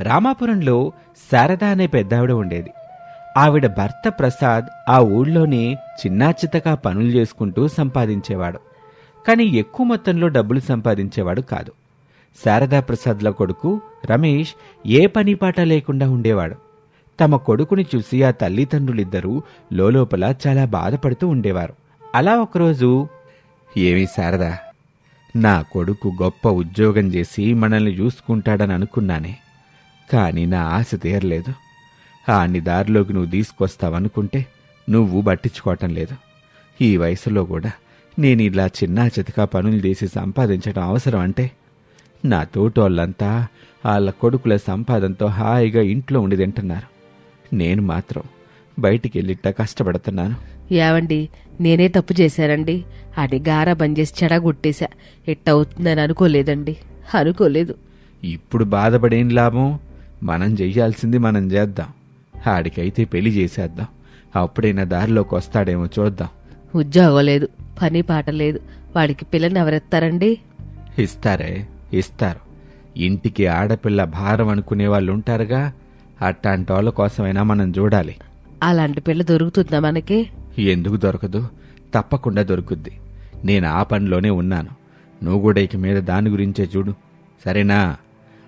రామాపురంలో శారద అనే పెద్దావిడ ఉండేది. ఆవిడ భర్త ప్రసాద్ ఆ ఊళ్ళోనే చిన్నాచితగా పనులు చేసుకుంటూ సంపాదించేవాడు. కానీ ఎక్కువ మొత్తంలో డబ్బులు సంపాదించేవాడు కాదు. శారదా ప్రసాద్ల కొడుకు రమేష్ ఏ పని పాట లేకుండా ఉండేవాడు. తమ కొడుకుని చూసి ఆ తల్లిదండ్రులిద్దరూ లోలోపల చాలా బాధపడుతూ ఉండేవారు. అలా ఒకరోజు ఏమి శారదా నా కొడుకు గొప్ప ఉద్యోగం చేసి మనల్ని చూసుకుంటాడని అనుకున్నానే. కానీ నా ఆశ తీరలేదు. ఆని దారిలోకి నువ్వు తీసుకొస్తావనుకుంటే నువ్వు పట్టించుకోవటం లేదు. ఈ వయసులో కూడా నేను ఇలా చిన్న చితకా పనులు చేసి సంపాదించడం అవసరం అంటే నా తోటోళ్ళంతా వాళ్ళ కొడుకుల సంపాదనతో హాయిగా ఇంట్లో ఉండి తింటున్నారు. నేను మాత్రం బయటికి వెళ్ళిట్ట కష్టపడుతున్నాను. ఏవండి నేనే తప్పు చేశానండి. అది గారా చేసి చెడగొట్టేశా. ఎట్ట అవుతుందని అనుకోలేదండి. అనుకోలేదు. ఇప్పుడు బాధపడేం లాభం? మనం చెయ్యాల్సింది మనం చేద్దాం ఆడికైతే పెళ్ళి చేసేద్దాం అప్పుడైనా దారిలోకి వస్తాడేమో చూద్దాం. ఉద్యోగం లేదు పని పాట లేదు. వాడికి పిల్లని ఎవరెత్తారండి? ఇస్తారే ఇస్తారు. ఇంటికి ఆడపిల్ల భారం అనుకునే వాళ్ళు ఉంటారుగా అట్టాంటి వాళ్ళ కోసమైనా మనం చూడాలి అలాంటి పిల్ల దొరుకుతుందా మనకి? ఎందుకు దొరకదు? తప్పకుండా దొరుకుద్ది. నేను ఆ పనిలోనే ఉన్నాను. నువ్వు కూడా ఇక మీద దాని గురించే చూడు సరేనా?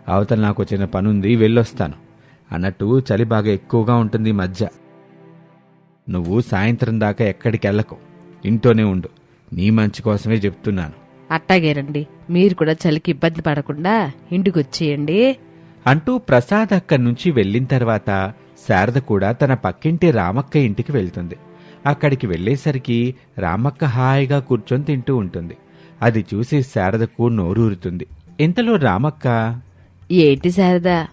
అవతల నాకు వచ్చిన పనుంది వెళ్ళొస్తాను. అన్నట్టు చలి బాగా ఎక్కువగా ఉంటుంది మధ్య. నువ్వు సాయంత్రం దాకా ఎక్కడికి వెళ్ళకు. ఇంట్లోనే ఉండు. నీ మంచి కోసమే చెప్తున్నాను. అట్టాగేనండి మీరు కూడా చలికి ఇబ్బంది పడకుండా ఇంటికి వచ్చేయండి అంటూ ప్రసాద్ అక్కడి నుంచి వెళ్ళిన తర్వాత శారద కూడా తన పక్కింటి రామక్క ఇంటికి వెళ్తుంది. అక్కడికి వెళ్ళేసరికి రామక్క హాయిగా కూర్చొని తింటూ ఉంటుంది. అది చూసి శారదకు నోరూరుతుంది. ఇంతలో రామక్క ఏంటి శారదా?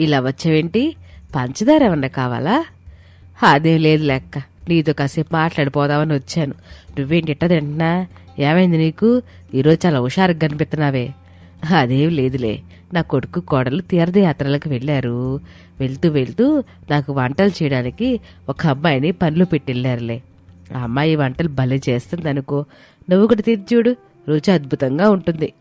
ఇలా వచ్చావేంటి? పంచదార ఏమన్నా కావాలా? అదేం లేదు లెక్క. నీతో కాసేపు మాట్లాడిపోదామని వచ్చాను. నువ్వేంటిట్ట తింటున్నా? ఏమైంది నీకు? ఈరోజు చాలా హుషారుగా కనిపిస్తున్నావే. అదేం లేదులే. నా కొడుకు కోడలు తీర్థయాత్రలకు వెళ్ళారు. వెళ్తూ వెళ్తూ నాకు వంటలు చేయడానికి ఒక అమ్మాయిని పనులు పెట్టిళ్ళారులే. ఆ అమ్మాయి వంటలు భలే చేస్తుంది అనుకో నువ్వు కూడా తీర్చి చూడు. రుచి అద్భుతంగా ఉంటుంది.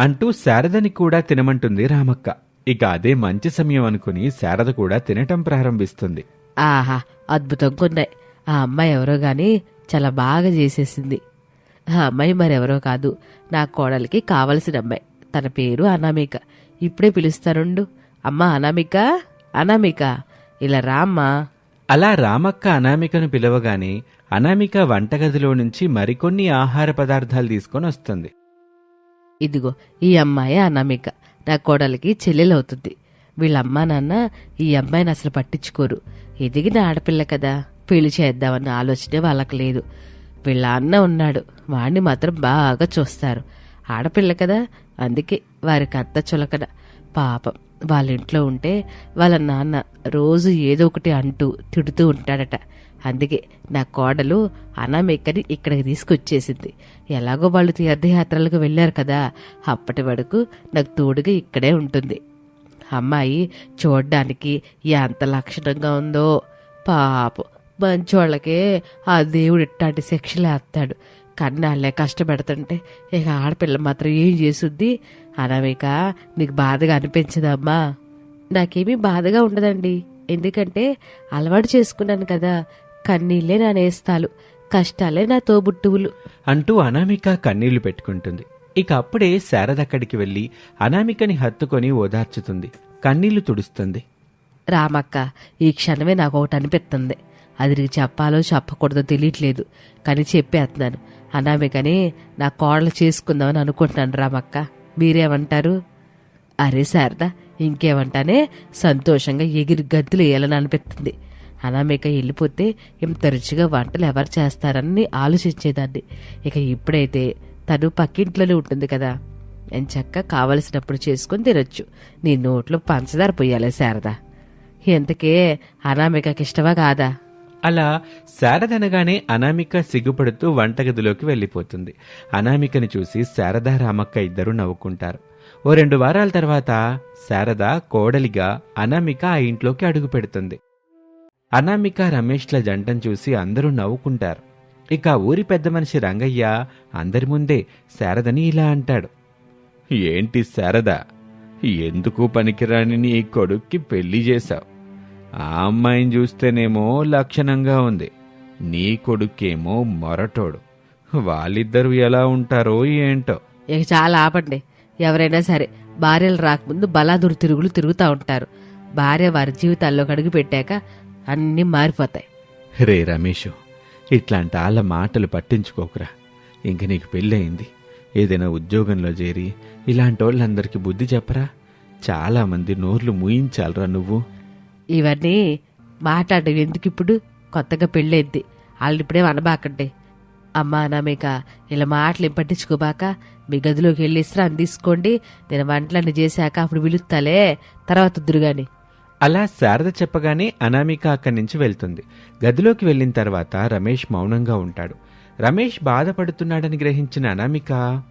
అంటూ శారదని కూడా తినమంటుంది రామక్క. ఇక అదే మంచి సమయం అనుకుని శారద కూడా తినటం ప్రారంభిస్తుంది. ఆహా అద్భుతంగా ఉన్నాయి ఆ అమ్మాయి ఎవరో గాని చాలా బాగా చేసేసింది. ఆ అమ్మాయి మరెవరో కాదు. నా కోడలికి కావలసిన అమ్మాయి. తన పేరు అనామిక. ఇప్పుడే పిలుస్తానుండు. అమ్మా అనామిక? అనామిక? ఇలా రామ్మా. అలా రామక్క అనామికను పిలవగానే అనామిక వంటగదిలో నుంచి మరికొన్ని ఆహార పదార్థాలు తీసుకొని వస్తుంది. ఇదిగో ఈ అమ్మాయి అనామిక నా కోడలికి చెల్లెలవుతుంది. వీళ్ళమ్మా నాన్న ఈ అమ్మాయిని అసలు పట్టించుకోరు. ఎదిగిన ఆడపిల్ల కదా పెళ్ళి చేద్దామన్న ఆలోచనే వాళ్ళకి లేదు. వీళ్ళ అన్న ఉన్నాడు వాణ్ణి మాత్రం బాగా చూస్తారు. ఆడపిల్ల కదా అందుకే వారికి అంత చులకన. పాపం వాళ్ళ ఇంట్లో ఉంటే వాళ్ళ నాన్న రోజు ఏదో ఒకటి అంటూ తిడుతూ ఉంటాడట. అందుకే నా కోడలు అనామికని ఇక్కడికి తీసుకొచ్చేసింది. ఎలాగో వాళ్ళు తీర్థయాత్రలకు వెళ్ళారు కదా అప్పటి వరకు నాకు తోడుగా ఇక్కడే ఉంటుంది. అమ్మాయి చూడ్డానికి ఎంత లక్షణంగా ఉందో పాపం మంచోళ్ళకే ఆ దేవుడు ఇట్లాంటి శిక్షలు వేస్తాడు. కన్నాళ్ళే కష్టపెడుతుంటే ఇక ఆడపిల్ల మాత్రం ఏం చేసుద్ది అనామిక నీకు బాధగా అనిపించదమ్మా నాకేమీ బాధగా ఉండదండి. ఎందుకంటే అలవాటు చేసుకున్నాను కదా కన్నీళ్ళే నా నేస్తాలు కష్టాలే నా తోబుట్టువులు. అంటూ అనామిక కన్నీళ్ళు పెట్టుకుంటుంది. ఇక అప్పుడే శారద అక్కడికి వెళ్ళి అనామికని హత్తుకొని ఓదార్చుతుంది. కన్నీళ్ళు తుడుస్తుంది. రామక్క ఈ క్షణమే నాకు ఒకటి అనిపిస్తుంది అది నీకు చెప్పాలో చెప్పకూడదో తెలియట్లేదు. కానీ చెప్పేస్తున్నాను. అనామికని నా కోడలు చేసుకుందామని అనుకుంటున్నాను రామక్క. మీరేమంటారు? అరే శారదా ఇంకేమంటానే? సంతోషంగా ఎగిరి గద్దులు వేయాలని అనిపిస్తుంది అనామిక వెళ్ళిపోతే ఇంత రుచిగా వంటలు ఎవరు చేస్తారని ఆలోచించేదాన్ని. ఇక ఇప్పుడైతే తను పక్కింట్లోనే ఉంటుంది కదా. ఎంచక్క కావలసినప్పుడు చేసుకొని తినొచ్చు. నీ నోట్లో పంచదార పోయాలి శారద. ఎంతకే అనామికకి ఇష్టమా కాదా? అలా శారదనగానే అనామిక సిగ్గుపడుతూ వంటగదిలోకి వెళ్ళిపోతుంది. అనామికని చూసి శారద రామక్క ఇద్దరు నవ్వుకుంటారు. ఓ రెండు వారాల తర్వాత శారద కోడలిగా అనామిక ఆ ఇంట్లోకి అడుగు పెడుతుంది. అనామిక రమేష్ల జంటను చూసి అందరూ నవ్వుకుంటారు. ఇక ఊరి పెద్ద మనిషి రంగయ్య అందరి ముందే శారదని ఇలా అంటాడు. ఏంటి శారద? ఎందుకు పనికిరాని నీ కొడుక్కి పెళ్ళి చేశావు? ఆ అమ్మాయిని చూస్తేనేమో లక్షణంగా ఉంది. నీ కొడుకేమో మొరటోడు. వాళ్ళిద్దరూ ఎలా ఉంటారో ఏంటో? ఇక చాలా ఆపండి. ఎవరైనా సరే భార్యలు రాకముందు బలాదురు తిరుగులు తిరుగుతూ ఉంటారు. భార్య వారి జీవితాల్లో అడుగు పెట్టాక అన్నీ మారిపోతాయి. రే రమేషు ఇట్లాంటి వాళ్ళ మాటలు పట్టించుకోకురా. ఇంక నీకు పెళ్ళయింది. ఏదైనా ఉద్యోగంలో చేరి ఇలాంటి వాళ్ళందరికీ బుద్ధి చెప్పరా? చాలా మంది నోర్లు మూయించాలరా నువ్వు. ఇవన్నీ మాట్లాడడం ఎందుకు ఇప్పుడు కొత్తగా పెళ్ళైంది వాళ్ళు ఇప్పుడే అనబాకండి అమ్మా అనామిక ఇలా మాటలు ఏం పట్టించుకోబాక మీ గదిలోకి వెళ్ళి ఇస్త్రాన్ని తీసుకోండి. నేను వంటలన్నీ చేశాక అప్పుడు పిలుస్తాలే తర్వాత దురుగాని. అలా శారద చెప్పగానే అనామిక అక్కడి నుంచి వెళ్తుంది. గదిలోకి వెళ్ళిన తర్వాత రమేష్ మౌనంగా ఉంటాడు. రమేష్ బాధపడుతున్నాడని గ్రహించిన అనామిక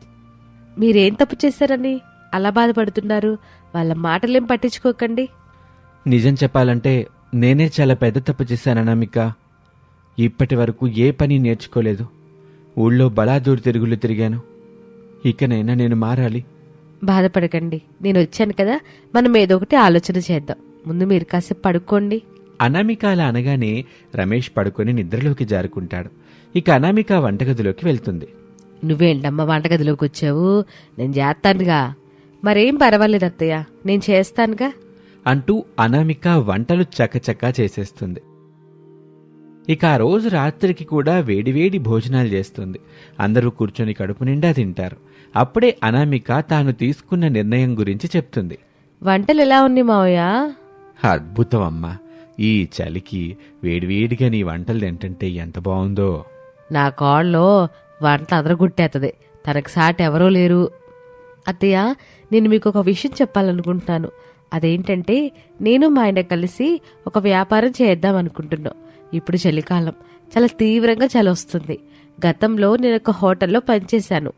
మీరేం తప్పు చేశారని? అలా బాధపడుతున్నారు. వాళ్ళ మాటలేం పట్టించుకోకండి. నిజం చెప్పాలంటే నేనే చాలా పెద్ద తప్పు చేశాను అనామిక. ఇప్పటి వరకు ఏ పని నేర్చుకోలేదు. ఊళ్ళో బలాదూరు తిరుగులు తిరిగాను. ఇకనైనా నేను మారాలి. బాధపడకండి. నేను వచ్చాను కదా. మనం ఏదో ఒకటి ఆలోచన చేద్దాం. ముందు మీరు కాసేపు పడుకోండి. అనామిక అలా అనగానే రమేష్ పడుకొని నిద్రలోకి జారుకుంటాడు. ఇక అనామిక వంటగదిలోకి వెళ్తుంది. నువ్వేంటమ్మా వంటగదిలోకి వచ్చావు? నేను చేస్తానుగా. మరేం పర్వాలేదు అత్తయ్య నేను చేస్తానుగా. అంటూ అనామిక వంటలు చకచకా చేసేస్తుంది. ఇక ఆ రోజు రాత్రికి కూడా వేడివేడి భోజనాలు చేస్తుంది. అందరూ కూర్చొని కడుపు నిండా తింటారు. అప్పుడే అనామిక తాను తీసుకున్న నిర్ణయం గురించి చెప్తుంది. వంటలు ఎలా ఉన్నాయి మావయ్య? అద్భుతం అమ్మా ఈ చలికి వేడివేడిగా నీ వంటలు తింటంటే ఎంత బాగుందో. నా కాళ్ళలో వంట అదరగొట్టేస్తుంది తనకు సాటి ఎవరో లేరు. అత్తయ్య నేను మీకు ఒక విషయం చెప్పాలనుకుంటున్నాను. అదేంటంటే నేను మా ఆయన కలిసి ఒక వ్యాపారం చేద్దాం అనుకుంటున్నాం ఇప్పుడు చలికాలం. చాలా తీవ్రంగా చలి వస్తుంది. గతంలో నేను ఒక హోటల్లో పనిచేశాను.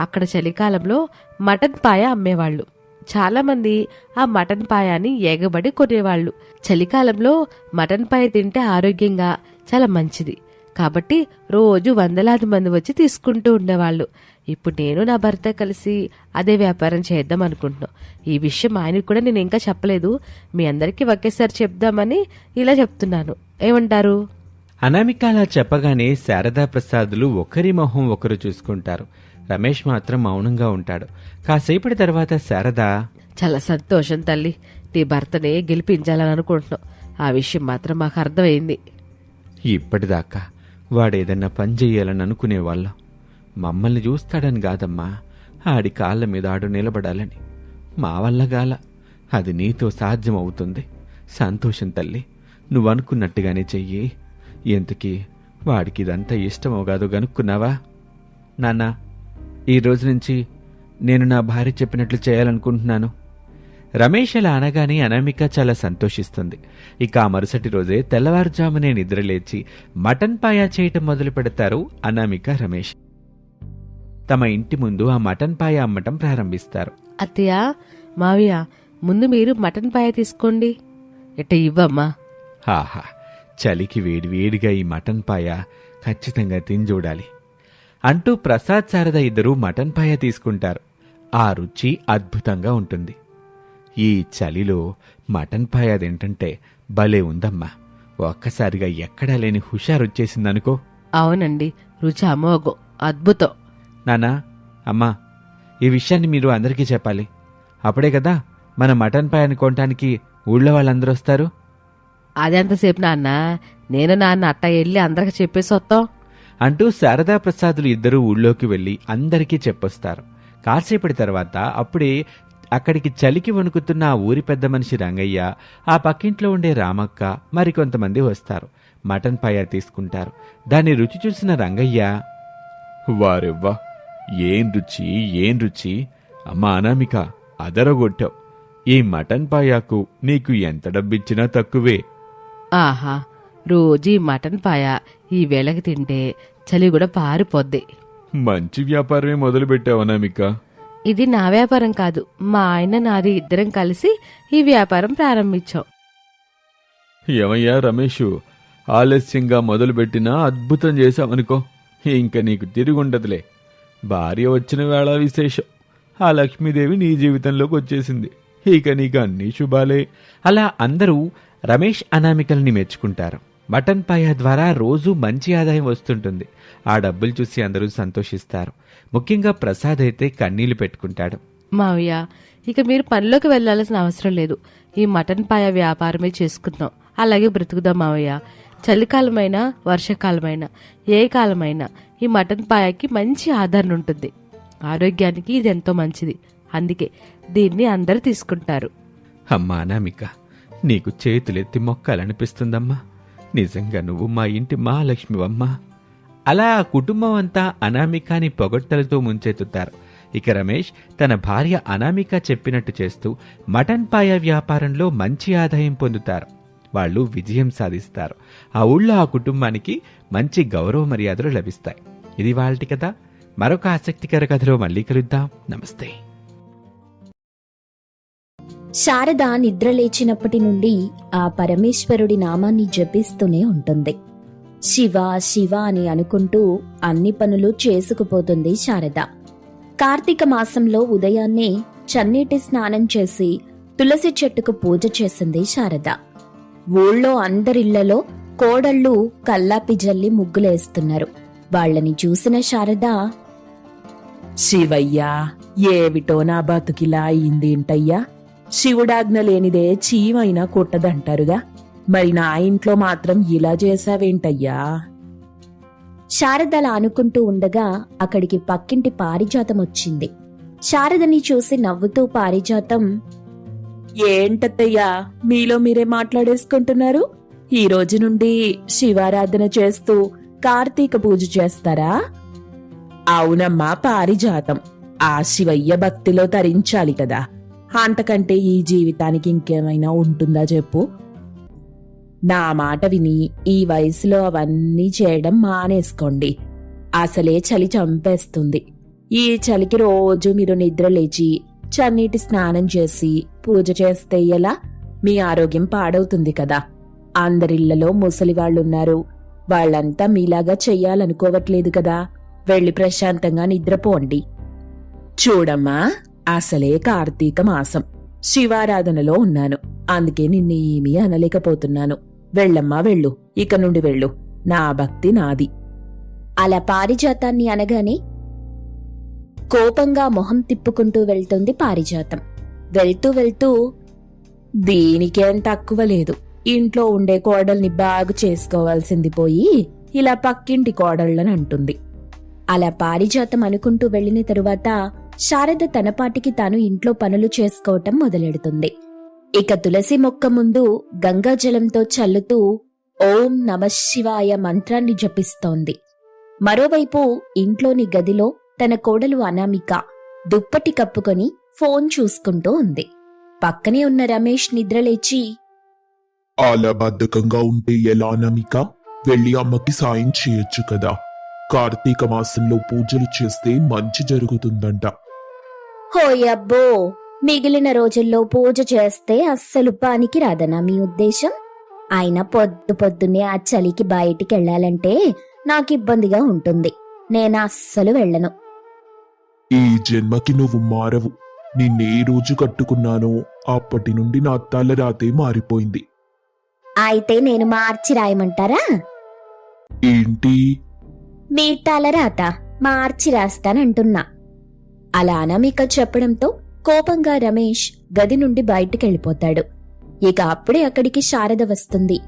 అక్కడ చలికాలంలో మటన్ పాయ అమ్మేవాళ్ళు. చాలామంది ఆ మటన్ పాయాని ఏగబడి కొనేవాళ్ళు. చలికాలంలో మటన్ పాయ తింటే ఆరోగ్యంగా చాలా మంచిది. కాబట్టి రోజు వందలాది మంది వచ్చి తీసుకుంటూ ఉండేవాళ్ళు. ఇప్పుడు నేను నా భర్త కలిసి అదే వ్యాపారం చేద్దాం అనుకుంటున్నాం. ఈ విషయం ఆయనకు కూడా నేను ఇంకా చెప్పలేదు. మీ అందరికీ ఒకేసారి చెప్దామని ఇలా చెప్తున్నాను. ఏమంటారు? అనామిక అలా చెప్పగానే శారదా ప్రసాదులు ఒకరి మొహం ఒకరు చూసుకుంటారు. రమేష్ మాత్రం మౌనంగా ఉంటాడు. కాసేపటి తర్వాత శారద చాలా సంతోషం తల్లి. నీ భర్తనే గెలిపించాలని అనుకుంటున్నాం ఆ విషయం మాత్రం మాకు అర్థమైంది. ఇప్పటిదాకా వాడేదన్నా పని చెయ్యాలని అనుకునేవాళ్ళం మమ్మల్ని చూస్తాడని కాదమ్మా. ఆడి కాళ్ళ మీద ఆడు నిలబడాలని. మా వల్ల గాల అది నీతో సాధ్యం అవుతుంది. సంతోషం తల్లి. నువ్వనుకున్నట్టుగానే చెయ్యి. ఎంతకీ వాడికి ఇదంతా ఇష్టమో కాదో గనుక్కున్నావా? నాన్న ఈ రోజు నుంచి నేను నా భార్య చెప్పినట్లు చేయాలనుకుంటున్నాను. రమేష్ అలా అనగానే అనామిక చాలా సంతోషిస్తుంది. ఇక ఆ మరుసటి రోజే తెల్లవారుజామునే నిద్రలేచి మటన్ పాయా చేయటం మొదలు పెడతారు అనామిక రమేష్. తమ ఇంటి ముందు ఆ మటన్ పాయ అమ్మటం ప్రారంభిస్తారు. అత్తయ్య మావయ్య ముందు మీరు మటన్ పాయ తీసుకోండి. ఎట్ట ఇవ్వమ్మా? ఆహా చలికి వేడివేడిగా ఈ మటన్ పాయ ఖచ్చితంగా తిని చూడాలి. అంటూ ప్రసాద్ శారద ఇద్దరూ మటన్ పాయ తీసుకుంటారు. ఆ రుచి అద్భుతంగా ఉంటుంది. ఈ చలిలో మటన్ పాయ తింటుంటే భలే ఉందమ్మా. ఒక్కసారిగా ఎక్కడా లేని హుషారొచ్చేసిందనుకో అవునండి రుచి అమోఘం అద్భుతం. నానా అమ్మా ఈ విషయాన్ని మీరు అందరికీ చెప్పాలి. అప్పుడే కదా మన మటన్ పాయని కొనటానికి ఊళ్ళో వాళ్ళందరూ వస్తారు అదెంతసేపు నాన్న? నేను నాన్న అట్ట వెళ్ళి అందరికి చెప్పేసి వస్తాం అంటూ శారదా ప్రసాదులు ఇద్దరూ ఊళ్ళోకి వెళ్ళి అందరికీ చెప్పొస్తారు. కాసేపటి తర్వాత అప్పుడే అక్కడికి చలికి వణుకుతున్న ఆ ఊరి పెద్ద మనిషి రంగయ్య ఆ పక్కింట్లో ఉండే రామక్క మరికొంతమంది వస్తారు. మటన్ పాయ తీసుకుంటారు. దాన్ని రుచి చూసిన రంగయ్య వారెవ్వా ఏం రుచి ఏం రుచి? అమ్మా అనామిక అదరగొట్టావు. ఈ మటన్ పాయాకు నీకు ఎంత డబ్బిచ్చినా తక్కువే. ఆహా రోజు ఈ మటన్ పాయ ఈ వేళకి తింటే చలి కూడా పారిపోద్ది. మంచి వ్యాపారమే మొదలుపెట్టావు అనామిక. ఇది నా వ్యాపారం కాదు మా ఆయన నాది ఇద్దరం కలిసి ఈ వ్యాపారం ప్రారంభించాం. ఏమయ్యా రమేషు ఆలస్యంగా మొదలుపెట్టినా అద్భుతం చేశావనుకో ఇంక నీకు తిరుగుండదులే. భార్య వచ్చిన వేళ విశేషం. ఆ లక్ష్మీదేవి నీ జీవితంలోకి వచ్చేసింది. ఇక నీకు అన్ని శుభాలే. అలా అందరూ రమేష్ అనామికల్ని మెచ్చుకుంటారు. మటన్ పాయ ద్వారా రోజు మంచి ఆదాయం వస్తుంటుంది. ఆ డబ్బులు చూసి అందరూ సంతోషిస్తారు. ముఖ్యంగా ప్రసాద్ అయితే కన్నీళ్ళు పెట్టుకుంటాడు. మావయ్య ఇక మీరు పనిలోకి వెళ్ళాల్సిన అవసరం లేదు. ఈ మటన్ పాయ వ్యాపారమే చేసుకుందాం. అలాగే బ్రతుకుదాం మావయ్య. చలికాలమైనా వర్షాకాలమైనా ఏ కాలమైనా ఈ మటన్ పాయకి మంచి ఆదరణ ఉంటుంది. ఆరోగ్యానికి ఇది ఎంతో మంచిది. అందుకే దీన్ని అందరూ తీసుకుంటారు. అమ్మా అనామిక నీకు చేతులెత్తి మొక్కాలనిపిస్తుందమ్మా. నిజంగా నువ్వు మా ఇంటి మహాలక్ష్మివమ్మ అలా ఆ కుటుంబం అంతా అనామికాని పొగడ్తలతో ముంచెత్తుతారు. ఇక రమేష్ తన భార్య అనామిక చెప్పినట్టు చేస్తూ మటన్ పాయ వ్యాపారంలో మంచి ఆదాయం పొందుతారు. వాళ్ళు విజయం సాధిస్తారు. ఆ ఊళ్ళో ఆ కుటుంబానికి మంచి గౌరవ మర్యాదలు లభిస్తాయి. ఇది వాళ్ళటి కదా మరొక ఆసక్తికర కథలో మళ్ళీ కలుద్దాం. నమస్తే. శారద నిద్రలేచినప్పటి నుండి ఆ పరమేశ్వరుడి నామాన్ని జపిస్తూనే ఉంటుంది. శివ శివ అని అనుకుంటూ అన్ని పనులు చేసుకుపోతుంది శారద. కార్తీక మాసంలో ఉదయాన్నే చన్నీటి స్నానం చేసి తులసి చెట్టుకు పూజ చేసింది శారద. ఊళ్ళో అందరిళ్ళలో కోడళ్ళు కల్లాపి జల్లి ముగ్గులేస్తున్నారు. వాళ్ళని చూసిన శారద శివయ్యా ఏవిటో నా బతుకిలా అయిందేంటయ్యా? శివుడాజ్ఞ లేనిదే చీమైనా కొట్టదంటారుగా. మరి నా ఇంట్లో మాత్రం ఇలా చేశావేంటయ్యా? శారదలా అనుకుంటూ ఉండగా అక్కడికి పక్కింటి పారిజాతం వచ్చింది. శారదని చూసి నవ్వుతూ పారిజాతం ఏంటత్తయ్యా మీలో మీరే మాట్లాడేసుకుంటున్నారు? ఈ రోజు నుండి శివారాధన చేస్తూ కార్తీక పూజ చేస్తారా? అవునమ్మా పారిజాతం. ఆ శివయ్య భక్తిలో తరించాలి కదా. అంతకంటే ఈ జీవితానికి ఇంకేమైనా ఉంటుందా చెప్పు? నా మాట విని ఈ వయసులో అవన్నీ చేయడం మానేసుకోండి. అసలే చలి చంపేస్తుంది. ఈ చలికి రోజు మీరు నిద్ర లేచి చన్నీటి స్నానం చేసి పూజ చేస్తే ఎలా? మీ ఆరోగ్యం పాడవుతుంది కదా. అందరిళ్ళలో ముసలి వాళ్ళున్నారు. వాళ్ళంతా మీలాగా చెయ్యాలనుకోవట్లేదు కదా. వెళ్ళి ప్రశాంతంగా నిద్రపోండి. చూడమ్మా అసలే కార్తీక మాసం శివారాధనలో ఉన్నాను. అందుకే నిన్నేమీ అనలేకపోతున్నాను. వెళ్ళమ్మా వెళ్ళు. ఇక నుండి వెళ్ళు. నా భక్తి నాది. అలా పారిజాతాన్ని అనగానే కోపంగా మొహం తిప్పుకుంటూ వెళ్తుంది పారిజాతం. వెళ్తూ వెళ్తూ దీనికేం తక్కువ లేదు. ఇంట్లో ఉండే కోడల్ని బాగు చేసుకోవాల్సింది పోయి ఇలా పక్కింటి కోడళ్ళని అంటుంది. అలా పారిజాతం అనుకుంటూ వెళ్ళిన తరువాత శారద తనపాటికి తాను ఇంట్లో పనులు చేసుకోవటం మొదలెడుతుంది. ఇక తులసి మొక్క ముందు గంగాజలంతో చల్లుతూ ఓం నమశివాయ మంత్రాన్ని జపిస్తోంది. మరోవైపు ఇంట్లోని గదిలో తన కోడలు అనామిక దుప్పటి కప్పుకొని ఫోన్ చూసుకుంటూ ఉంది. పక్కనే ఉన్న రమేష్ నిద్రలేచి అలా బద్ధకంగా ఉంటే ఎలా అనామిక? వెళ్ళి అమ్మకి సాయం చేయొచ్చు కదా. కార్తీక మాసంలో పూజలు చేస్తే మంచి జరుగుతుందంట. హోయబ్బో మిగిలిన రోజుల్లో పూజ చేస్తే అస్సలు పానికి రాదనా మీ ఉద్దేశం? అయినా పొద్దు పొద్దున్నే ఆ చలికి బయటికి వెళ్ళాలంటే నాకు ఇబ్బందిగా ఉంటుంది. నేను అస్సలు వెళ్ళను. ఈ జన్మకి నువ్వు మారవు. నిన్నే రోజు కట్టుకున్నానో అప్పటి నుండి నా తలరాతే మారిపోయింది. అయితే నేను మార్చి రాయమంటారా? ఏంటి? మీ తలరాత మార్చి రాస్తానంటున్నా. అలా అనామిక చెప్పడంతో కోపంగా రమేష్ గది నుండి బయటికెళ్ళిపోతాడు. ఇక అప్పుడే అక్కడికి శారద వస్తుంది.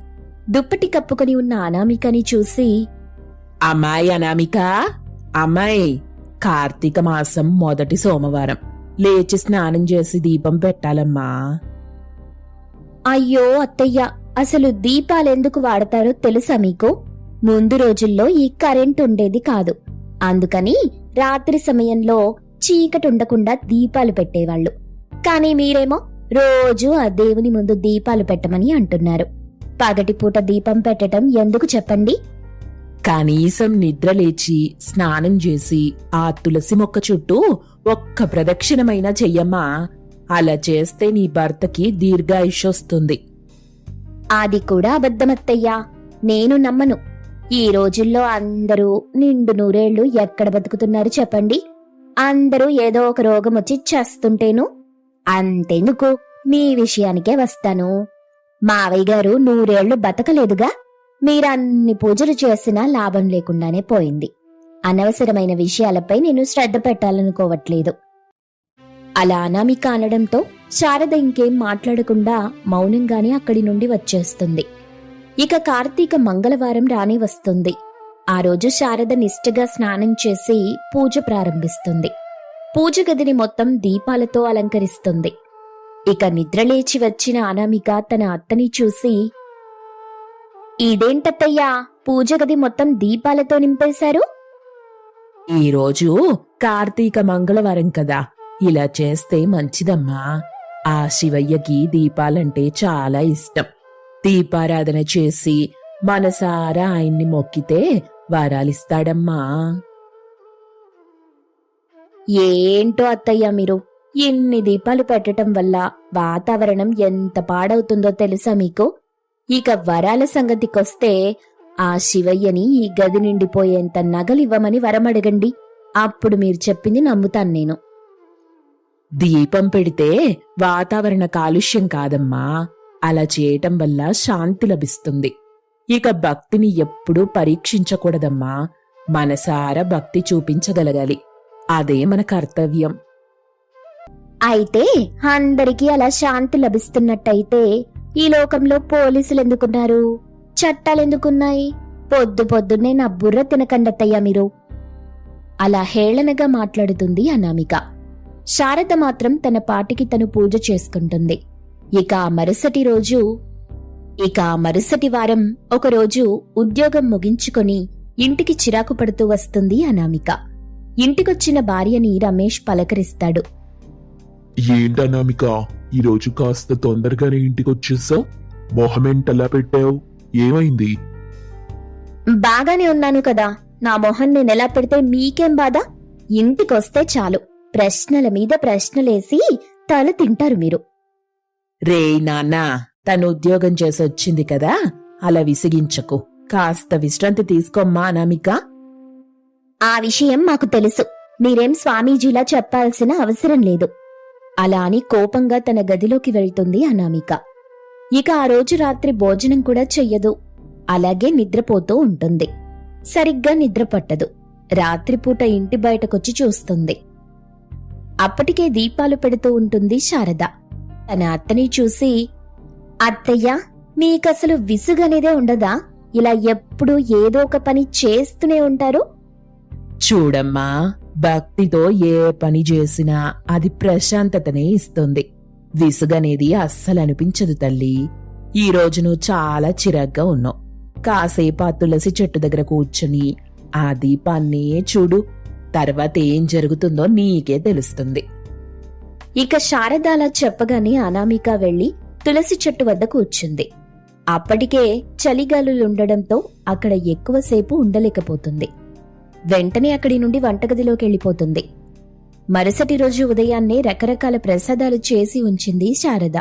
దుప్పటి కప్పుకొని ఉన్న అనామికని చూసి అమ్మాయి అనామిక అమ్మాయి కార్తీక మాసం మొదటి సోమవారం. లేచి స్నానం చేసి దీపం పెట్టాలమ్మా. అయ్యో అత్తయ్య అసలు దీపాలెందుకు వాడతారో తెలుసా మీకు? ముందు రోజుల్లో ఈ కరెంట్ ఉండేది కాదు. అందుకని రాత్రి సమయంలో చీకటి ఉండకుండా దీపాలు పెట్టేవాళ్ళు. కానీ మీరేమో రోజు ఆ దేవుని ముందు దీపాలు పెట్టమని అంటున్నారు. పగటిపూట దీపం పెట్టడం ఎందుకు చెప్పండి? కనీసం నిద్ర లేచి స్నానం చేసి ఆ తులసి మొక్క చుట్టూ ఒక్క ప్రదక్షిణమైనా చెయ్యమ్మా. అలా చేస్తే నీ భర్తకి దీర్ఘాయుష్ వస్తుంది. అది కూడా అబద్ధమత్తయ్యా. నేను నమ్మను. ఈ రోజుల్లో అందరూ నిండు నూరేళ్ళు ఎక్కడ బతుకుతున్నారు చెప్పండి? అందరూ ఏదో ఒక రోగం వచ్చి చేస్తుంటేను? అంతెందుకు. మీ విషయానికే వస్తాను. మావయ్య గారు నూరేళ్ళు బతకలేదుగా. మీరన్ని పూజలు చేసినా లాభం లేకుండానే పోయింది. అనవసరమైన విషయాలపై నేను శ్రద్ధ పెట్టాలనుకోవట్లేదు. అలా అనామిక అనడంతో శారద ఇంకేం మాట్లాడకుండా మౌనంగానే అక్కడి నుండి వచ్చేస్తుంది. ఇక కార్తీక మంగళవారం రాని వస్తుంది. ఆ రోజు శారద నిష్ఠగా స్నానం చేసి పూజ ప్రారంభిస్తుంది. పూజ గదిని మొత్తం దీపాలతో అలంకరిస్తుంది. ఇక నిద్రలేచి వచ్చిన అనామిక తన అత్తని చూసి ఇదేంటత్తయ్యా పూజ గది మొత్తం దీపాలతో నింపేశారు? ఈరోజు కార్తీక మంగళవారం కదా ఇలా చేస్తే మంచిదమ్మా. ఆ శివయ్యకి దీపాలంటే చాలా ఇష్టం. దీపారాధన చేసి మనసారా ఆయన్ని మొక్కితే వరాలిస్తాడమ్మా. ఏంటో అత్తయ్య మీరు? ఇన్ని దీపాలు పెట్టటం వల్ల వాతావరణం ఎంత పాడవుతుందో తెలుసా మీకు? ఇక వరాల సంగతికొస్తే ఆ శివయ్యని ఈ గది నిండిపోయేంత నగలివ్వమని వరమడగండి. అప్పుడు మీరు చెప్పింది నమ్ముతాను నేను. దీపం పెడితే వాతావరణ కాలుష్యం కాదమ్మా. అలా చేయటం వల్ల శాంతి లభిస్తుంది. ఇక భక్తిని ఎప్పుడూ పరీక్షించకూడదమ్మా. మనసారా భక్తి చూపించగలగాలి. అదే మన కర్తవ్యం. అయితే అందరికీ అలా శాంతి లభిస్తున్నట్టయితే ఈ లోకంలో పోలీసులు ఎందుకున్నారు చట్టాలు ఎందుకున్నాయి పొద్దు పొద్దున్నే నా బుర్ర తినకండత్తయ్యా మీరు. అలా హేళనగా మాట్లాడుతుంది అనామిక. శారద మాత్రం తన పాటికి తను పూజ చేసుకుంటుంది. ఇక మరుసటి రోజు ఇక మరుసటి వారం ఒకరోజు ఉద్యోగం ముగించుకొని ఇంటికి చిరాకు పడుతూ వస్తుంది అనామిక. ఇంటికొచ్చిన భార్యని రమేష్ పలకరిస్తాడు. ఏంటనామిక ఈరోజు కాస్త తొందరగానే ఇంటికి వచ్చేసావు మొహమెంటలా పెట్టావు? ఏమైంది? బాగానే ఉన్నాను కదా. నా మొహం నేనెలా పెడితే మీకేం బాధ? ఇంటికొస్తే చాలు. ప్రశ్నల మీద ప్రశ్నలేసి తల తింటారు మీరు. రే నాన్న తను ఉద్యోగం చేసి వచ్చింది కదా అలా విసిగించకు. కాస్త విశ్రాంతి తీసుకోమ్మా అనామిక. ఆ విషయం మాకు తెలుసు. మీరేం స్వామీజీలా చెప్పాల్సిన అవసరం లేదు. అలా అని కోపంగా తన గదిలోకి వెళ్తుంది అనామిక. ఇక ఆ రోజు రాత్రి భోజనం కూడా చెయ్యదు. అలాగే నిద్రపోతూ ఉంటుంది. సరిగ్గా నిద్ర పట్టదు. రాత్రిపూట ఇంటి బయటకొచ్చి చూస్తుంది. అప్పటికే దీపాలు పెడుతూ ఉంటుంది శారద. తన అత్తని చూసి అత్తయ్య మీకసలు విసుగనేదే ఉండదా? ఇలా ఎప్పుడూ ఏదో ఒక పని చేస్తూనే ఉంటారు? చూడమ్మా భక్తితో ఏ పని చేసినా అది ప్రశాంతతనే ఇస్తుంది. విసుగనేది అస్సలు అనిపించదు తల్లి. ఈ రోజు నువ్వు చాలా చిరాగ్గా ఉన్నావు. కాసేపు ఆ తులసి చెట్టు దగ్గర కూర్చుని ఆ దీపాన్నే చూడు. తర్వాత ఏం జరుగుతుందో నీకే తెలుస్తుంది. ఇక శారద అలా చెప్పగానే అనామిక వెళ్ళి తులసి చెట్టు వద్దకు వచ్చింది అప్పటికే చలిగాలులుండడంతో అక్కడ ఎక్కువసేపు ఉండలేకపోతుంది. వెంటనే అక్కడి నుండి వంటగదిలోకి వెళ్ళిపోతుంది. మరుసటి రోజు ఉదయాన్నే రకరకాల ప్రసాదాలు చేసి ఉంచింది శారద.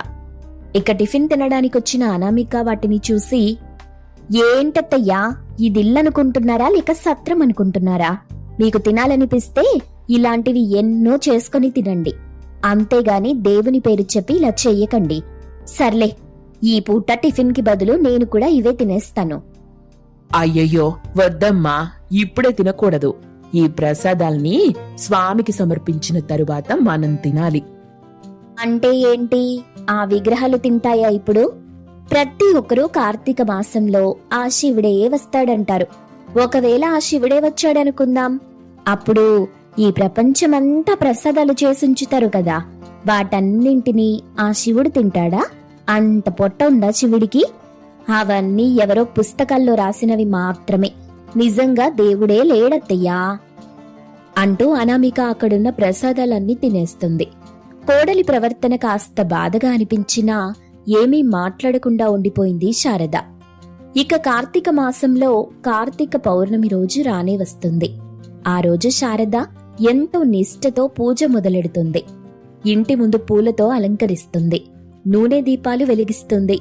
ఇక టిఫిన్ తినడానికొచ్చిన అనామిక వాటిని చూసి ఏంటత్తయ్యా ఇదిల్లనుకుంటున్నారా లేక సత్రం అనుకుంటున్నారా మీకు తినాలనిపిస్తే ఇలాంటివి ఎన్నో చేసుకొని తినండి. అంతేగాని దేవుని పేరు చెప్పి ఇలా చెయ్యకండి. సర్లే ఈ పూట టిఫిన్కి బదులు నేను కూడా ఇవే తినేస్తాను. అయ్యయ్యో వద్దమ్మా ఇప్పుడే తినకూడదు. ఈ ప్రసాదాల్ని స్వామికి సమర్పించిన తరువాత మనం తినాలి. అంటే ఏంటి? ఆ విగ్రహాలు తింటాయా ఇప్పుడు? ప్రతి ఒక్కరూ కార్తీక మాసంలో ఆ శివుడే వస్తాడంటారు. ఒకవేళ ఆ శివుడే వచ్చాడనుకుందాం అప్పుడు ఈ ప్రపంచమంతా ప్రసాదాలు చేసుంచుతారు కదా. వాటన్నింటినీ ఆ శివుడు తింటాడా? అంత పొట్ట ఉందా శివుడికి? అవన్నీ ఎవరో పుస్తకాల్లో రాసినవి మాత్రమే. నిజంగా దేవుడే లేడత్తయ్యా? అంటూ అనామిక అక్కడున్న ప్రసాదాలన్నీ తినేస్తుంది. కోడలి ప్రవర్తన కాస్త బాధగా అనిపించినా ఏమీ మాట్లాడకుండా ఉండిపోయింది శారద. ఇక కార్తీక మాసంలో కార్తీక పౌర్ణమి రోజు రానే వస్తుంది. ఆ రోజు శారద ఎంతో నిష్ఠతో పూజ మొదలెడుతుంది. ఇంటి ముందు పూలతో అలంకరిస్తుంది. నూనె దీపాలు వెలిగిస్తుంది.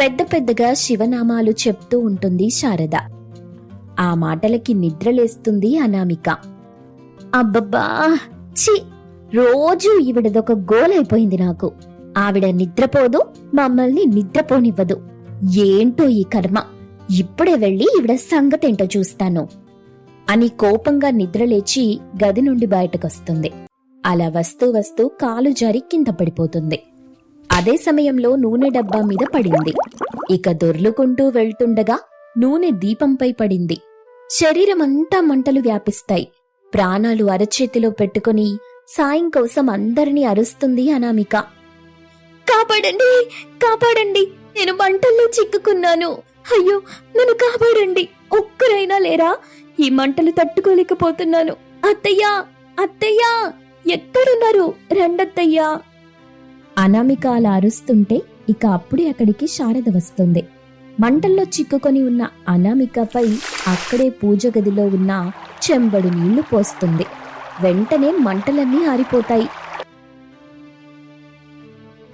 పెద్ద పెద్దగా శివనామాలు చెప్తూ ఉంటుంది శారద. ఆ మాటలకి నిద్రలేస్తుంది అనామిక. అబ్బబ్బా! ఛీ! రోజూ ఈవిడదొక గోలైపోయింది నాకు. ఆవిడ నిద్రపోదు మమ్మల్ని నిద్రపోనివ్వదు. ఏంటో ఈ కర్మ? ఇప్పుడే వెళ్ళి ఈవిడ సంగతేంటో చూస్తాను. అని కోపంగా నిద్రలేచి గది నుండి బయటకొస్తుంది. అలా వస్తూ వస్తూ కాలు జారి కింద పడిపోతుంది. అదే సమయంలో నూనె డబ్బా మీద పడింది. ఇక దొర్లుకుంటూ వెళ్తుండగా నూనె దీపంపై పడింది. శరీరమంతా మంటలు వ్యాపిస్తాయి. ప్రాణాలు అరచేతిలో పెట్టుకుని సాయం కోసం అందరినీ అరుస్తుంది అనామిక. కాపాడండి! కాపాడండి! నేను మంటల్లో చిక్కుకున్నాను. అయ్యో నన్ను కాపాడండి! ఒక్కరైనా లేరా? ఈ మంటలు తట్టుకోలేకపోతున్నాను. అత్తయ్యా! అత్తయ్యా! ఎక్కడున్నారు రండత్తయ్యా? అనామిక అలా అరుస్తుంటే ఇక అప్పుడే అక్కడికి శారద వస్తుంది. మంటల్లో చిక్కుకొని ఉన్న అనామికపై అక్కడే పూజ గదిలో ఉన్న చెంబడు నీళ్ళు పోస్తుంది. వెంటనే మంటలన్నీ ఆరిపోతాయి.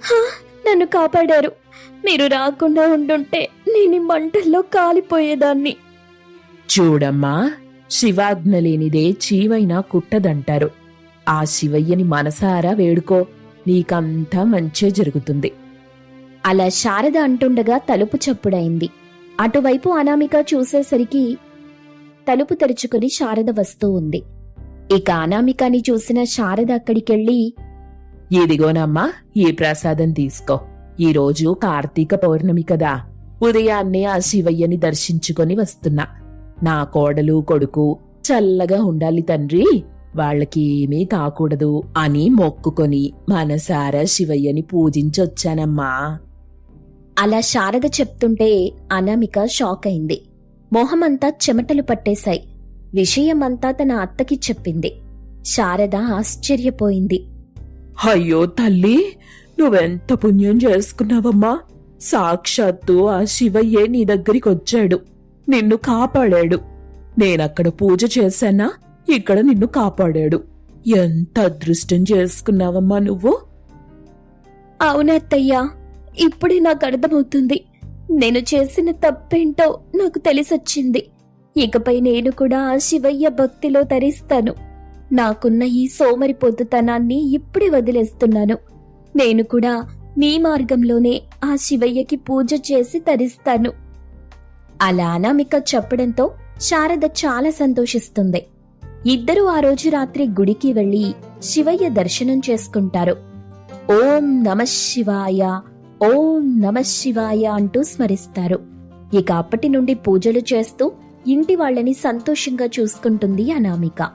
"హా, నన్ను కాపాడారు. మీరు రాకుండా ఉండుంటే నేను ఈ మంటల్లో కాలిపోయేదాన్ని. చూడమ్మా శివాజ్ఞ లేనిదే చీవైనా కుట్టదంటారు. ఆ శివయ్యని మనసారా వేడుకో. నీకంతా మంచే జరుగుతుంది. అలా శారద అంటుండగా తలుపు చప్పుడైంది. అటువైపు అనామిక చూసేసరికి తలుపు తెరుచుకుని శారద వస్తూ ఉంది. ఇక అనామికని చూసిన శారద అక్కడికెళ్ళి ఇదిగోనమ్మా ఈ ప్రసాదం తీసుకో. ఈ రోజు కార్తీక పౌర్ణమి కదా. ఉదయాన్నే ఆ శివయ్యని దర్శించుకొని వస్తున్నా. నా కోడలు కొడుకు చల్లగా ఉండాలి తండ్రి. వాళ్ళకి ఏమీ కాకూడదు అని మొక్కుకొని మనసారా శివయ్యని పూజించొచ్చానమ్మా. అలా శారద చెప్తుంటే అనామిక షాక్ అయింది. మొహమంతా చెమటలు పట్టేశాయి. విషయమంతా తన అత్తకి చెప్పింది. శారద ఆశ్చర్యపోయింది. అయ్యో తల్లి నువ్వెంత పుణ్యం చేసుకున్నావమ్మా? సాక్షాత్తు ఆ శివయ్యే నీ దగ్గరికి వచ్చాడు నిన్ను కాపాడాడు. నేనక్కడ పూజ చేశానా? ఇక్కడ నిన్ను కాపాడాడు. ఎంత అదృష్టం చేసుకున్నావమ్మా నువ్వు? అవునత్తయ్యా ఇప్పుడే నాకు అర్థమవుతుంది నేను చేసిన తప్పేంటో నాకు తెలిసొచ్చింది. ఇకపై నేను కూడా ఆ శివయ్య భక్తిలో తరిస్తాను. నాకున్న ఈ సోమరి పొద్దుతనాన్ని ఇప్పుడే వదిలేస్తున్నాను. నేను కూడా మీ మార్గంలోనే ఆ శివయ్యకి పూజ చేసి తరిస్తాను. అలా అనామిక చెప్పడంతో శారద చాలా సంతోషిస్తుంది. ఇద్దరూ ఆ రోజు రాత్రి గుడికి వెళ్ళి శివయ్య దర్శనం చేసుకుంటారు. ఓం నమ శివాయ ఓం నమ శివాయ అంటూ స్మరిస్తారు. ఇక అప్పటి నుండి పూజలు చేస్తూ ఇంటి వాళ్ళని సంతోషంగా చూసుకుంటుంది అనామిక.